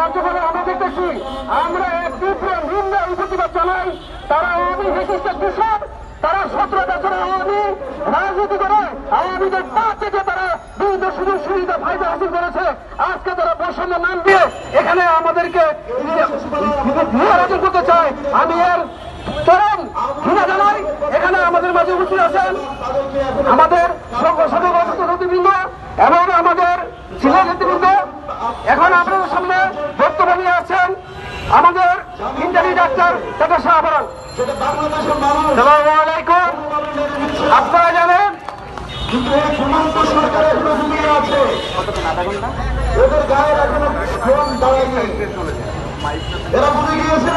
কার্যক্রমে আমরা দেখতেছি আমরা এক তীব্র নিম্ন প্রতিবাদ জানাই। তারা আওয়ামী বিশিষ্ট কৃষক তারা সতেরো বছর আওয়ামী রাজনীতি করে, আওয়ামীদের পা থেকে তারা বিভিন্ন সুযোগ সুবিধা ফায়দা হাসিল করেছে। আজকে তারা বৈষম্য নাম দিয়ে এখানে আমাদেরকে করতে চায়। আমি এর চরম ঘৃণা জানাই। এখানে আমাদের মাঝে উপস্থিত আছেন আমাদের সভাপতিবৃন্দ এবং আমাদের জেলা নেতৃবৃন্দ এখন আপনাদের সামনে আমাদের ইন্টারনি ডাক্তার ডাক্তার সাহাবরণ সালাম আলাইকুম আপনারা জানেন? কিন্তু এই সীমান্ত সরকার আছে এদের গায়ে এখনও ফোন দাঁড়ায়নি এরা বুঝে গিয়েছে?